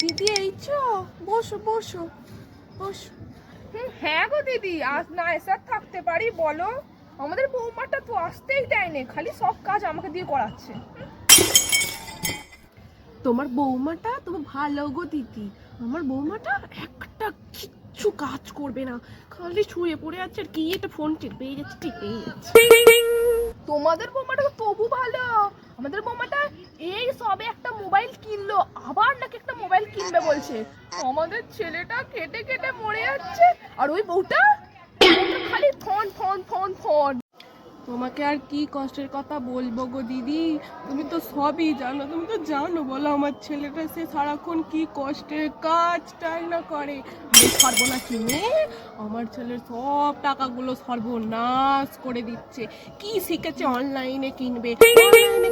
দিদি এই চো বসো বসো বসো। হ্যাঁ গো দিদি আজ না এসে থাকতে পারি বলো। আমাদের বৌমাটা তো আসতেই দেয়নি খালি সব কাজ আমাকে দিয়ে করাচ্ছে। তোমার বৌমাটা তোমার ভালো গো দিদি। আমার বৌমাটা একটা কিচ্ছু কাজ করবে না। খালি শুয়ে পড়ে আছে আর কি একটা ফোন টিপেই যাচ্ছে টিপেই যাচ্ছে তোমাদের বৌমাটা তো তবু ভালো। আমাদের বৌমাটা এই সবে একটা মোবাইল কিনলো আবার নাকি কিনবে বলছে, আমাদের ছেলেটা কেটে কেটে মরে যাচ্ছে, আর ওই বউটা খালি ফোন ফোন ফোন ফোন। তোমাকে আর কি কষ্টের কথা বলব গো দিদি? তুমি তো সবই জানো, তুমি তো জানো বলো আমার ছেলেটা সে সারাক্ষণ কি কষ্টের কাজটাই না করে? আমি সর্বনাশী মেয়ে, আমার ছেলের সব টাকাগুলো সর্বনাশ করে দিচ্ছে। কি শিখেছে অনলাইনে কিনবে?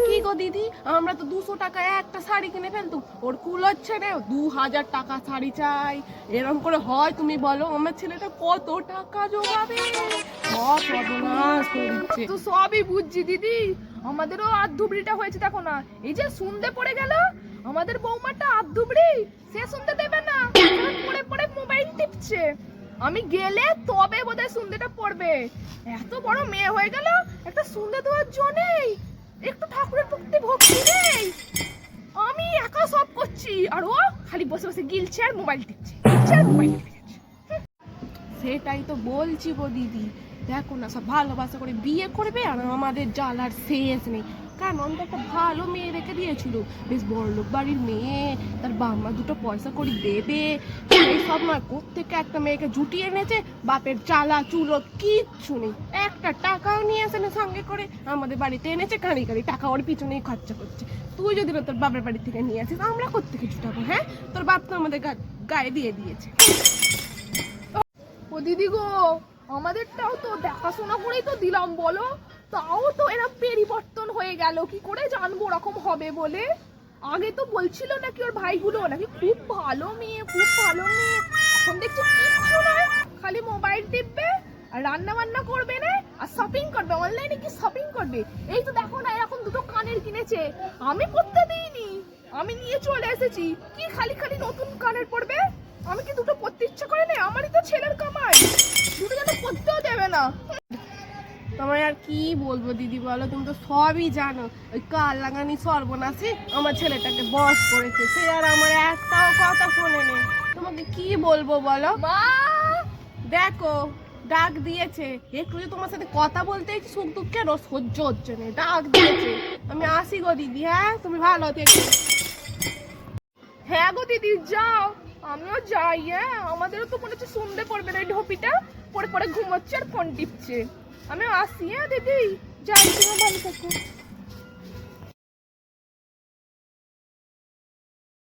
কি গো দিদি? আমরা তো দুশো টাকা একটা শাড়ি কিনে ফেলতুম ওর কুল হচ্ছে রে, দু হাজার টাকা শাড়ি চাই। এরকম করে হয় তুমি বলো, আমার ছেলেটা কত টাকা জোগাবে? তো সবই বুঝছি, দিদি। আমাদেরও আধুবড়িটা হয়েছে, দেখো না। এই যে শুনতে পড়ে গেল, আমাদের বৌমাটা আধুবড়ি, সে শুনতে দেবে না। পড়ে পড়ে মোবাইল টিপছে। আমি গেলে তবে বোধহয় শুনতেটা পড়বে। এত বড় মেয়ে হয়ে গেল, একটা শুনতে দেওয়ার জন্যই একটু ঠাকুরের প্রতি ভক্তি নেই। আমি একা সব করছি, আর ও খালি বসে বসে গিলছে আর মোবাইল টিপছে। আর মোবাইল সেটাই তো বলছি গো দিদি। দেখো না, সব ভালোবাসা করে বিয়ে করবে আর আমাদের জ্বালার শেষ নেই। কারণ অন্ত একটা ভালো মেয়ে রেখে দিয়েছিল। বেশ বড়লোক বাড়ির মেয়ে, তার বাবা দুটো পয়সা করে দেবে। সব নয় থেকে একটা মেয়েকে জুটিয়ে এনেছে? বাপের চালা চুলো, কিচ্ছু নেই। একটা টাকাও নিয়ে আসে না সঙ্গে করে। আমাদের বাড়িতে এনেছে কাঁড়ি কাঁড়ি টাকা ওর পিছনেই খরচা করছে। তুই যদি না তোর বাপের বাড়ি থেকে নিয়ে আসিস, আমরা কোথেকে জুটাবো হ্যাঁ? তোর বাপ তো আমাদের গায়ে দিয়ে দিয়েছে। ও দিদি গো! আমাদেরটাও তো দেখাশোনা করেই তো দিলাম, বলো? তাও তো এরা পরিবর্তন হয়ে গেল, কি করে জানব ওরকম হবে বলে? আগে তো বলছিল নাকি ওর ভাইগুলো, নাকি খুব ভালো মেয়ে, খুব ভালো মেয়ে। এখন দেখছি কিচ্ছু নয়, খালি মোবাইল টিপবে আর রান্না বান্না করবে না, আর শপিং করবে। অনলাইনে কি শপিং করবে? এই তো দেখো না, এরকম দুটো কানের কিনেছে। আমি করতে দিইনি, আমি নিয়ে চলে এসেছি। কি খালি খালি নতুন কানের পড়বে? আমি কি দুটো পড়তে ইচ্ছা করে না আমারই তো ছেলের কামাই দুটো যেন পড়তেও দেবে না? তোমায় আর কি বলব দিদি বলো? তুমি তো সবই জানো। ওই কাল লাগানি সর্বনাশী আমার ছেলেটাকে বস করেছে। সে আর আমার একটাও কথা শোনেনি তোমাকে কি বলব বলো? দেখো ডাক দিয়েছে। একটু যে তোমার সাথে কথা বলতে সুখ দুঃখের সহ্য হচ্ছে না। ডাক দিয়েছে। আমি আসি গো দিদি হ্যাঁ? তুমি ভালো থেকো। হ্যাঁ গো দিদি যাও। আমিও যাই হ্যাঁ। আমাদেরও তো মনে হচ্ছে শুনতে পড়বে না এই ঢপিটা। পরে পরে ঘুমোচ্ছে আর ফোন টিপছে। আমিও আসি হ্যাঁ দিদি। যাই তুমি ভালো থাকো।